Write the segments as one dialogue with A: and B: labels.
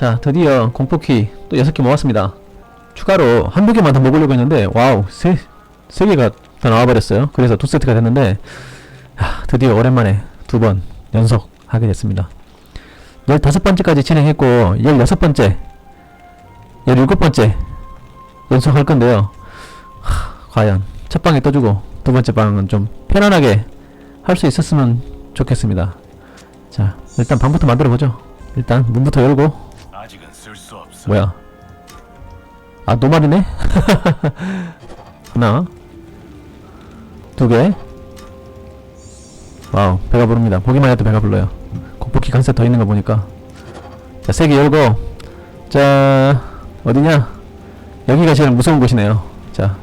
A: 자, 드디어 공포키 또 6개 모았습니다. 추가로 한두 개만 더 먹으려고 했는데, 와우, 세, 세 개가 더 나와버렸어요. 그래서 두 세트가 됐는데, 야, 드디어 오랜만에 두 번 연속 하게 됐습니다. 15번째까지 진행했고, 16번째, 17번째 연속 할 건데요. 하, 과연 첫 방에 떠주고 두 번째 방은 좀 편안하게 할 수 있었으면 좋겠습니다. 자, 일단 방부터 만들어 보죠. 일단 문부터 열고
B: 없어.
A: 뭐야? 아 노말이네? 하나, 두 개. 와우, 배가 부릅니다. 보기만 해도 배가 불러요. 곱볶이 간세 더 있는 거 보니까. 자, 세개 열고, 자 어디냐? 여기가 제일 무서운 곳이네요. 자,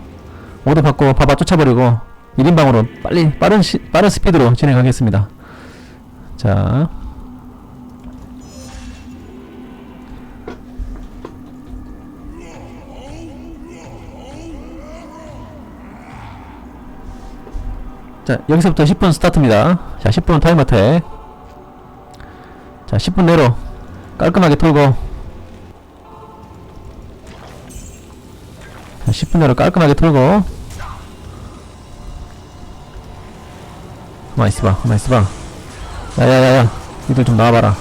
A: 모두 받고 바바 쫓아버리고 1인방으로 빨리 빠른 시, 빠른 스피드로 진행하겠습니다. 자, 자, 여기서부터 10분 스타트입니다. 자, 10분 타이머 택. 자, 10분 내로 깔끔하게 털고. 자, 10분 내로 깔끔하게 털고. 가만 있어봐, 가만 있어봐. 야야야야, 니들 좀 나와봐라.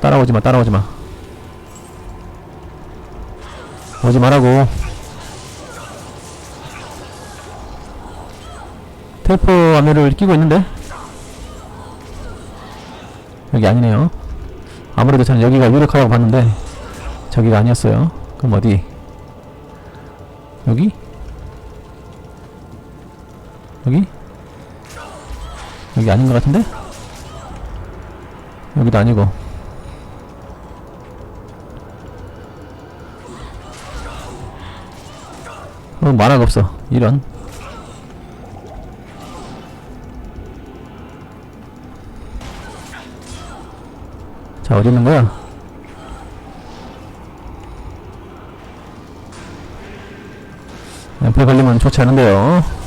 A: 따라오지 마, 따라오지 마. 오지 말라고. 텔포 화면을 끼고 있는데? 여기 아니네요. 아무래도 저는 여기가 유력하다고 봤는데, 저기가 아니었어요. 그럼 어디? 여기? 여기? 여기 아닌 것 같은데? 여기도 아니고. 어, 만화가 없어. 이런. 자, 어디 있는 거야? 옆에 걸리면 좋지 않은데요.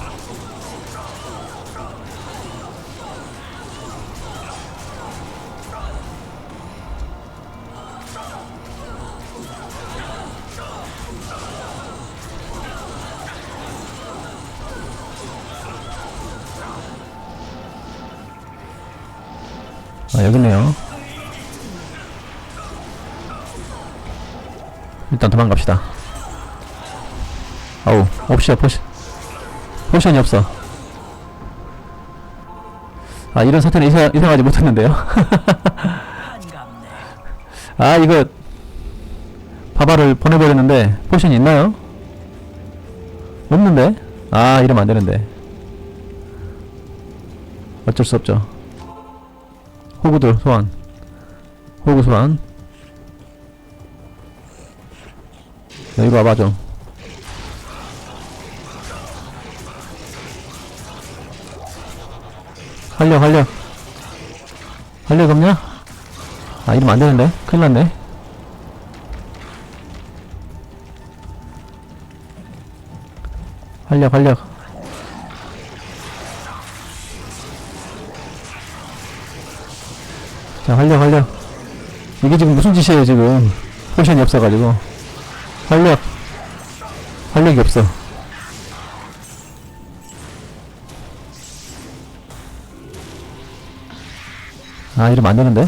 A: 아, 여기 있네요. 일단 도망갑시다. 아우, 없이야, 포션. 포션이 없어. 아, 이런 사태는 예상, 예상하지 못했는데요. 아, 이거, 바바를 보내버렸는데, 포션이 있나요? 없는데? 아, 이러면 안 되는데. 어쩔 수 없죠. 호구들 소환. 호구 소환. 야, 이리 와봐 좀. 활력 활력 활력 없냐? 아 이러면 안되는데? 큰일났네. 활력 활력 자 활력 활력. 이게 지금 무슨 짓이에요 지금? 포션이 없어가지고. 활력. 활력이 없어. 아 이러면 안되는데?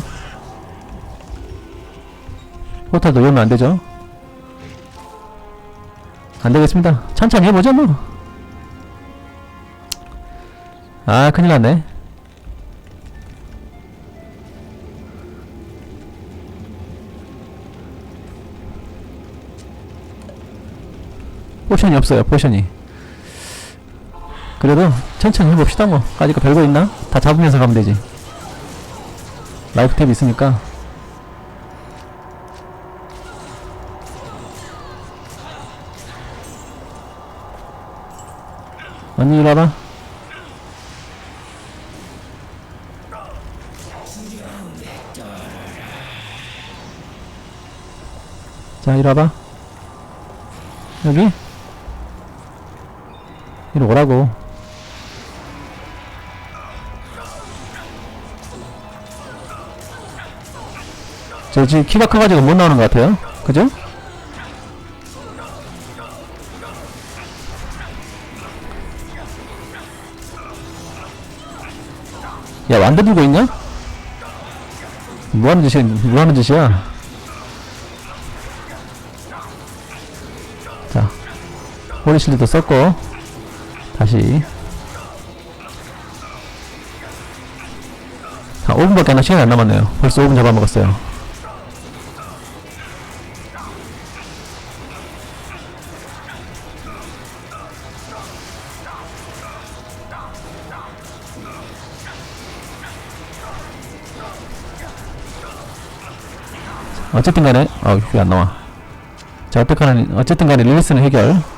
A: 포탈도 열면 안되죠? 안되겠습니다. 천천히 해보죠 뭐아 아, 큰일났네 포션이 없어요 포션이. 그래도 천천히 해봅시다 뭐. 아직 별거 있나? 다 잡으면서 가면 되지. 라이프 탭 있으니까. 언니 와봐. 자 이리 와봐. 여기? 이리 오라고. 저 지금 키가 커가지고 못 나오는 것 같아요. 그죠? 야 완전 들고 있냐? 뭐하는 짓이야? 뭐하는 짓이야? 자 호리실드도 썼고 다시. 아, 5분밖에 안, 시간이 안 남았네요. 벌써 5분 잡아먹었어요. 어쨌든 간에, 아, 이게 안 나와. 자, 어쨌든 간에, 어쨌든 간에 릴리스는 해결.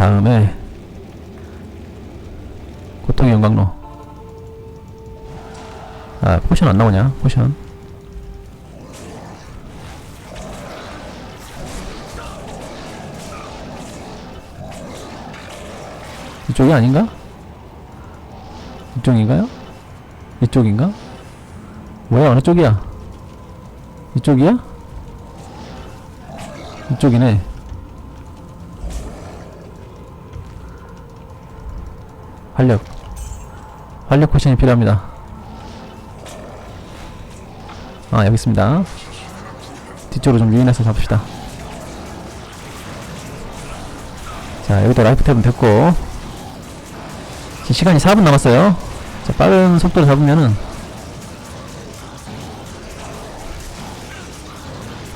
A: 다음에 고통의 영광로 아 포션 안 나오냐 포션 이쪽이 아닌가? 이쪽인가요? 이쪽인가? 뭐야 어느 쪽이야? 이쪽이야? 이쪽이네 활력 활력 포션이 필요합니다. 아 여기 있습니다. 뒤쪽으로 좀 유인해서 잡읍시다. 자 여기다 라이프 탭은 됐고. 지금 시간이 4분 남았어요. 자 빠른 속도로 잡으면은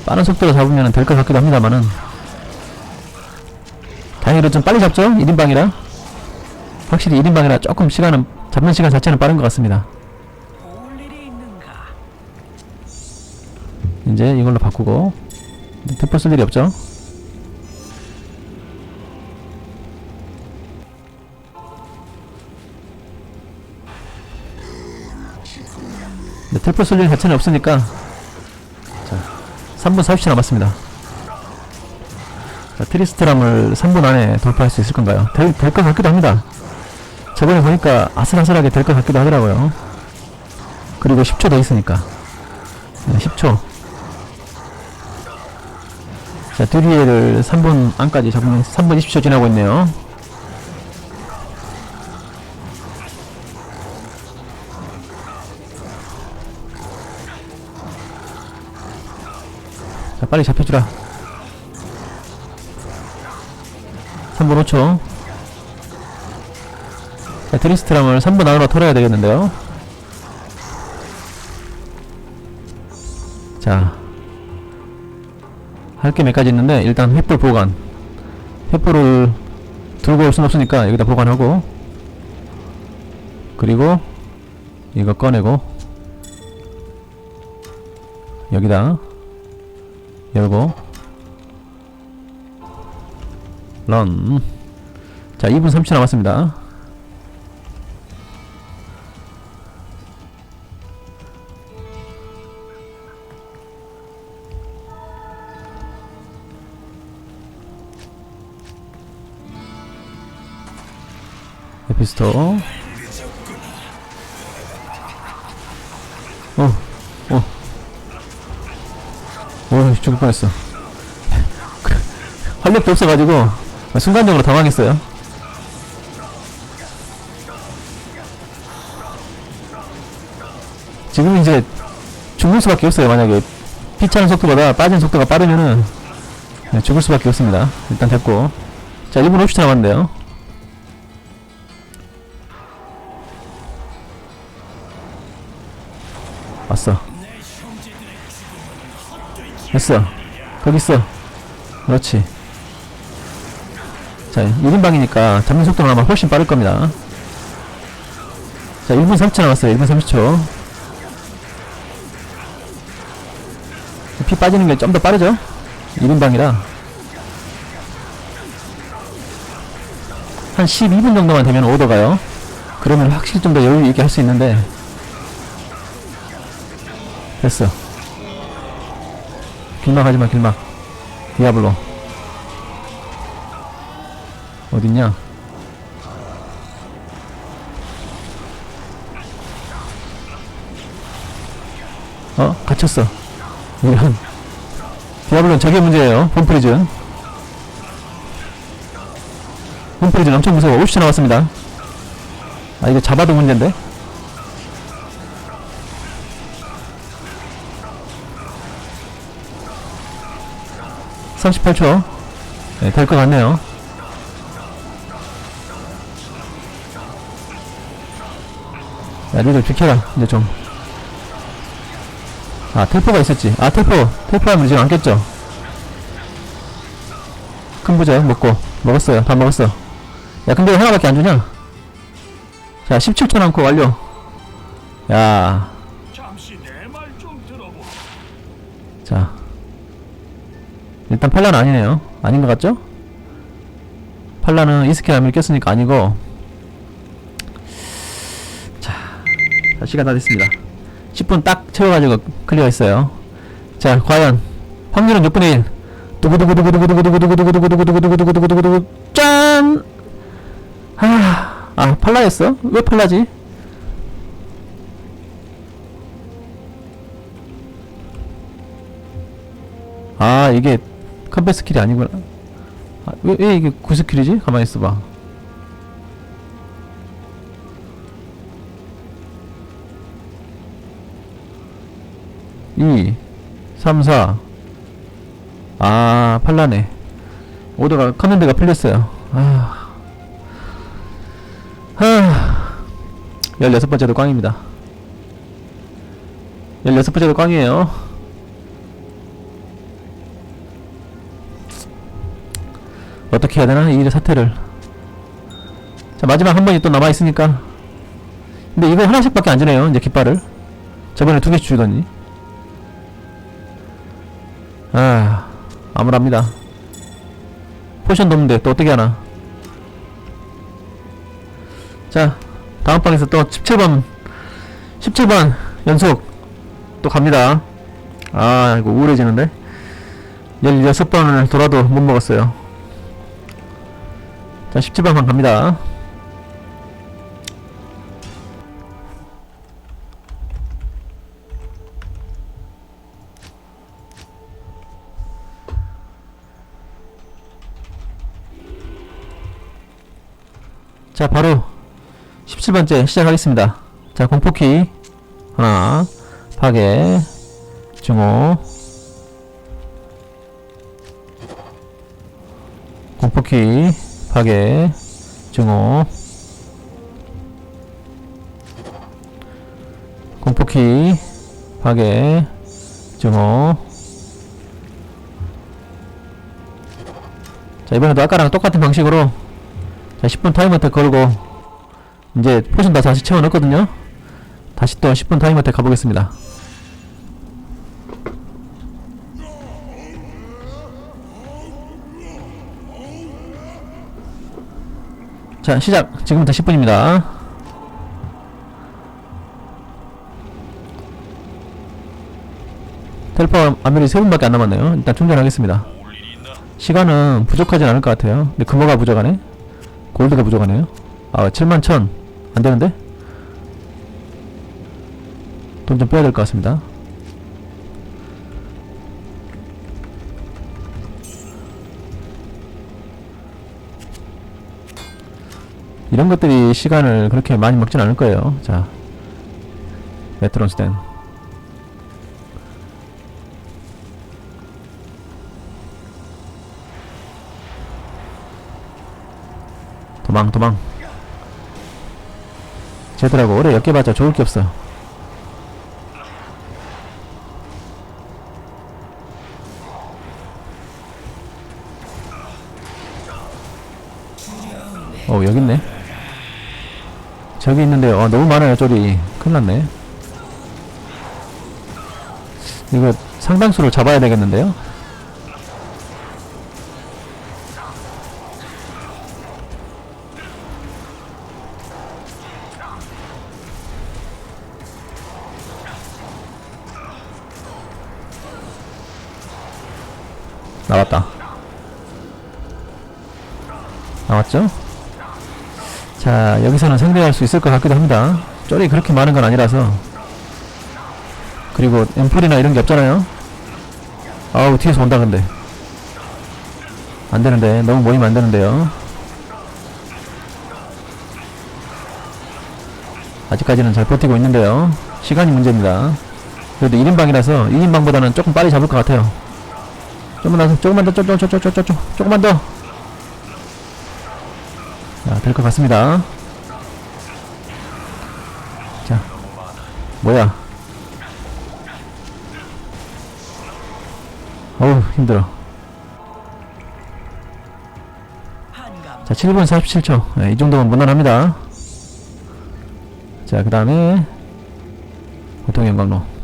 A: 빠른 속도로 잡으면 될 것 같기도 합니다만은. 다행히도 좀 빨리 잡죠? 1인방이라 확실히 1인방이라 조금 시간은 잡는 시간 자체는 빠른 것 같습니다. 이제 이걸로 바꾸고 대포 쓸 일이 없죠. 네, 텔포 쓸 일 자체는 없으니까 자 3분 40초 남았습니다. 자, 트리스트람을 3분 안에 돌파할 수 있을 건가요? 될 것 같기도 합니다. 저번에 보니까 아슬아슬하게 될 것 같기도 하더라고요. 그리고 10초 더 있으니까. 네, 10초. 자, 드리에를 3분 안까지 잡으면 3분 20초 지나고 있네요. 자, 빨리 잡혀주라. 3분 5초. 자, 트리스트람을 3분 안으로 털어야 되겠는데요. 자, 할 게 몇 가지 있는데, 일단 횃불 보관. 횃불을 들고 올 순 없으니까 여기다 보관하고, 그리고 이거 꺼내고, 여기다 열고, 런. 자, 2분 30초 남았습니다. 에피스토. 어, 어. 어, 죽을 뻔했어. 그, 활력도 없어가지고, 순간적으로 당황했어요. 지금 이제 죽을 수밖에 없어요. 만약에 피 차는 속도보다 빠진 속도가 빠르면은 네, 죽을 수밖에 없습니다. 일단 됐고. 자, 1분 50초 남았는데요. 왔어. 됐어. 거기 있어. 그렇지. 자, 1인방이니까 잡는 속도가 아마 훨씬 빠를 겁니다. 자, 1분 30초 남았어요. 1분 30초. 피 빠지는 게 좀 더 빠르죠? 1인방이라. 한 12분 정도만 되면 오더 가요. 그러면 확실히 좀 더 여유 있게 할 수 있는데. 됐어. 길막 하지마, 길막. 디아블로. 어딨냐? 어? 갇혔어. 이런. 디아블로는 저게 문제예요. 본프리즈. 본프리즈는 엄청 무서워. 50초 남았습니다. 아, 이거 잡아도 문제인데? (38초) 네, 될 것 같네요. 야 니들 비켜라 이제 좀. 아 텔포가 있었지. 아 텔포. 텔포하면 지금 안 깼죠? 큰 부자 먹고. 먹었어요. 다 먹었어. 야 근데 왜 하나밖에 안 주냐? 자 17초 남고 완료. 야 일단 팔라는 아니네요 아닌 것 같죠? 팔라는 이스킬 아미를 꼈으니까 아니고 자, 자 시간 다 됐습니다 10분 딱 채워가지고 클리어 했어요 자 과연 확률은 몇 분의 1 두구두구두구두구두구두구두구두구두구두구두구두구두구두구두구 짠! 아, 아 팔라였어? 왜 팔라지? 아 이게 컴뱃 스킬이 아니구나 아, 왜, 왜 이게 9스킬이지? 가만히 있어봐 이 3, 4 아, 팔라네. 오더가, 커맨드가 풀렸어요. 아. 하. 16번째도 꽝입니다. 16번째도 꽝이에요. 어떻게 해야 되나? 이 사태를. 자, 마지막 한 번이 또 남아있으니까. 근데 이거 하나씩밖에 안 주네요, 이제 깃발을. 저번에 두 개씩 주더니. 아, 암울합니다. 포션도 없는데 또 어떻게 하나. 자, 다음 방에서 또 17번, 17번 연속 또 갑니다. 아, 이거 우울해지는데. 16번을 돌아도 못 먹었어요. 자, 17번만 갑니다. 자, 바로 17번째 시작하겠습니다. 자, 공포키 하나, 파괴, 증오, 공포키, 파괴, 증오, 공포키, 파괴, 증오. 자, 이번에도 아까랑 똑같은 방식으로 자 10분 타이머택 걸고 이제 포션 다 다시 채워넣었거든요. 다시 또 10분 타이머택 가보겠습니다 자 시작. 지금부터 10분입니다. 텔포 아메리 3분밖에 안 남았네요. 일단 충전하겠습니다? 시간은 부족하진 않을 것 같아요. 근데 금호가 부족하네. 골드가 부족하네요. 아 7만 천. 안되는데? 돈 좀 빼야 될 것 같습니다 이런 것들이 시간을 그렇게 많이 먹진 않을 거예요. 자 메트론 스탠. 도망 도망. 쟤들하고 오래 엮여봤자 좋을 게 없어. 어 여기 있네 저기 있는데 어 너무 많아요 쫄이 큰일났네 이거 상당수를 잡아야 되겠는데요 나왔다. 나왔죠? 자, 여기서는 상대할 수 있을 것 같기도 합니다. 쫄이 그렇게 많은 건 아니라서. 그리고 앰플이나 이런 게 없잖아요. 아우 뒤에서 온다 근데 안 되는데 너무 모이면 안 되는데요. 아직까지는 잘 버티고 있는데요. 시간이 문제입니다. 그래도 1인방이라서 2인방보다는 조금 빨리 잡을 것 같아요. 조금만 더, 조금만 더, 쪼, 쪼, 조금만 더. 자, 될것 같습니다. 자, 뭐야? 어우, 힘들어. 자, 7분 47초. 네, 이 정도면 무난합니다. 자, 그 다음에, 보통 영광로.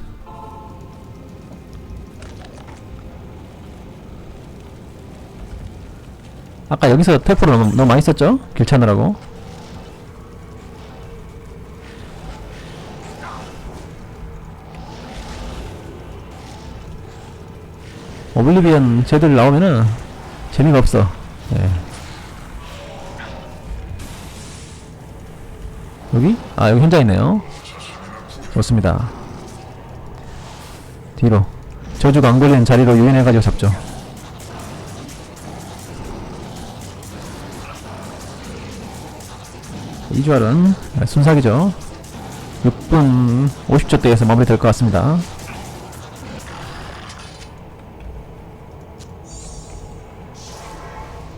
A: 아까 여기서 테프를 너무, 너무 많이 썼죠? 길 찾느라고. 오블리비언 쟤들 나오면은 재미가 없어. 예. 여기? 아 여기 혼자 있네요 좋습니다 뒤로 저주가 안 걸리는 자리로 유인해가지고 잡죠 이주알은 순삭이죠 6분 50초 대에서 마무리 될 것 같습니다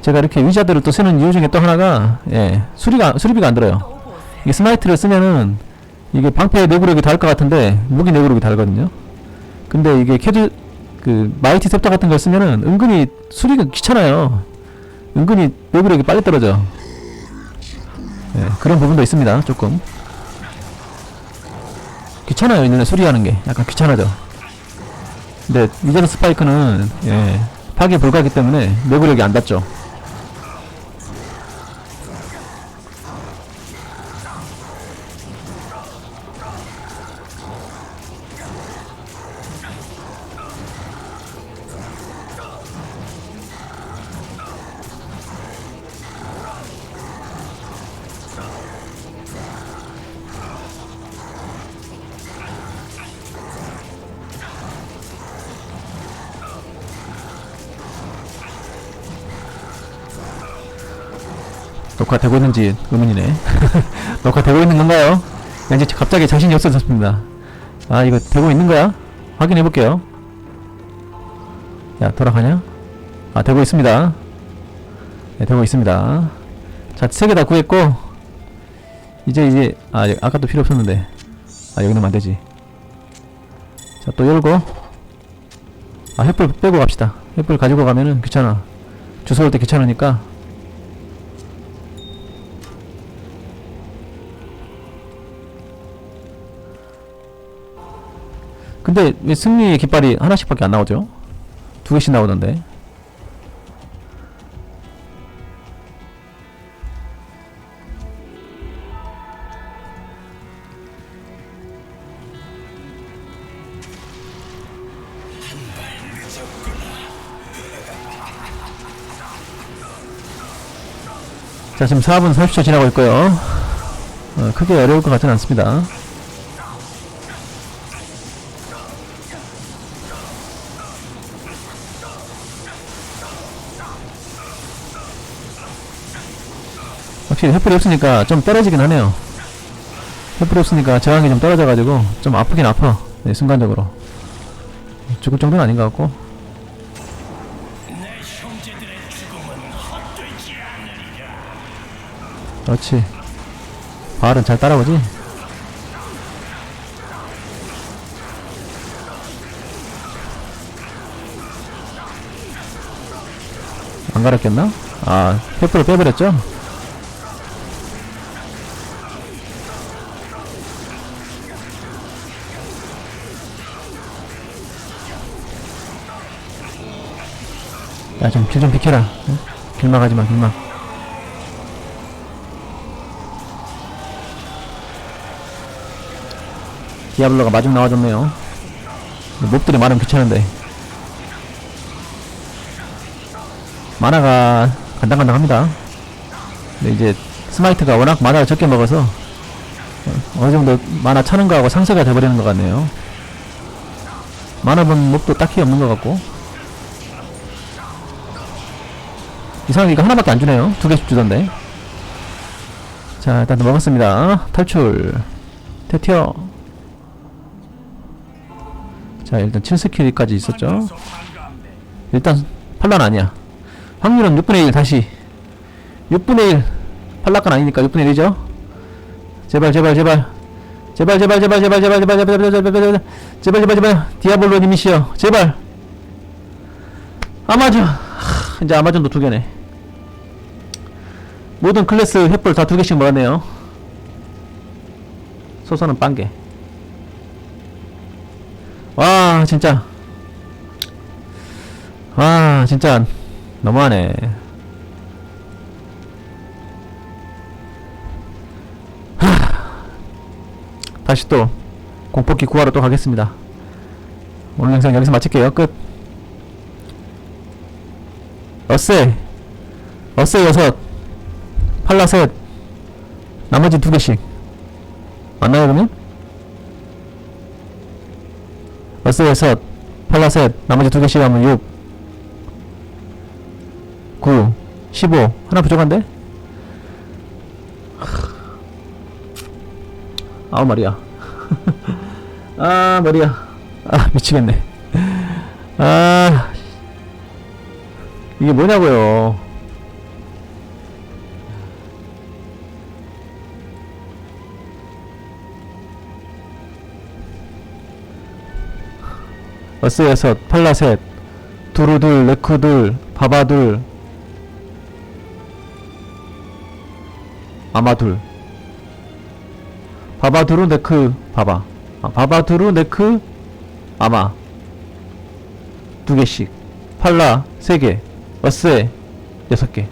A: 제가 이렇게 위자들을 또 쓰는 이유 중에 또 하나가 예 수리가 수리비가 안 들어요. 이게 스마이트를 쓰면은 이게 방패 내구력이 다를 것 같은데 무기 내구력이 다르거든요. 근데 이게 캐드 그 마이티 셉터 같은 걸 쓰면은 은근히 수리가 귀찮아요. 은근히 내구력이 빨리 떨어져. 예, 그런 부분도 있습니다. 조금 귀찮아요. 이는 수리하는 게 약간 귀찮아져. 근데 위저드 스파이크는 예, 파괴 불가하기 때문에 내구력이 안 닿죠. 녹화되고 있는지 의문이네. 녹화되고 있는 건가요? 왠지 갑자기 자신이 없어졌습니다. 아, 이거 되고 있는 거야? 확인해 볼게요. 야, 돌아가냐? 아, 되고 있습니다. 네, 되고 있습니다. 자, 세 개 다 구했고, 이제, 이제, 아, 여- 아까 또 필요 없었는데. 아, 여기 넣으면 안 되지. 자, 또 열고, 아, 횃불 빼고 갑시다. 횃불 가지고 가면은 귀찮아. 주워 올 때 귀찮으니까, 근데 왜 승리의 깃발이 하나씩밖에 안 나오죠? 두 개씩 나오던데. 자, 지금 4분 30초 지나고 있고요. 어, 크게 어려울 것 같지는 않습니다. 확실히 횃불이 없으니까 좀 떨어지긴 하네요. 횃불이 없으니까 저항이 좀 떨어져가지고 좀 아프긴 아파. 네, 순간적으로. 죽을 정도는 아닌 것 같고. 그렇지. 발은 잘 따라오지? 안 가렸겠나? 아, 횃불을 빼버렸죠? 야, 좀 길 좀 비켜라. 응? 길 막 하지 마, 길 막. 디아블로가 마중 나와줬네요. 몹들이 많으면 귀찮은데. 만화가 간당간당합니다. 근데 이제 스마이트가 워낙 만화를 적게 먹어서 어, 어느 정도 만화 차는 거하고 상쇄가 돼버리는 것 같네요. 만화본 몹도 딱히 없는 것 같고 이상하게 이거 하나밖에 안 주네요 두 개씩 주던데 자 일단 먹었습니다 탈출 태티어 자 일단 7스킬까지 있었죠 일단 팔란 아니야 확률은 6분의 1 다시 6분의 1 팔락간 아니니까 6분의 1이죠 제발 제발 제발 제발 제발 제발 제발 제발 제발 제발 제발 제발 제발 제발 제발 제발 디아블로님이시여 제발 아마존 하, 이제 아마존도 두 개네. 모든 클래스 횃불 다 두 개씩 먹었네요. 소선은 빵개. 와 진짜. 와 진짜 너무하네. 하, 다시 또 공포기 구하러 또 가겠습니다. 오늘 영상 여기서 마칠게요. 끝 어세 어세 여섯 팔라 셋 나머지 두 개씩. 맞나요 그러면? 어세 여섯 팔라 셋 나머지 두 개씩 하면 6 9 15 하나 부족한데? 아우 머리야. 아 머리야. 아 미치겠네. 아 이게 뭐냐고요? 어스 여섯 팔라 셋 두루둘 레크둘 바바둘 아마둘. 바바두루 네크 바바. 아, 바바두루 네크 아마. 두 개씩. 팔라 세 개 어스에 여섯 개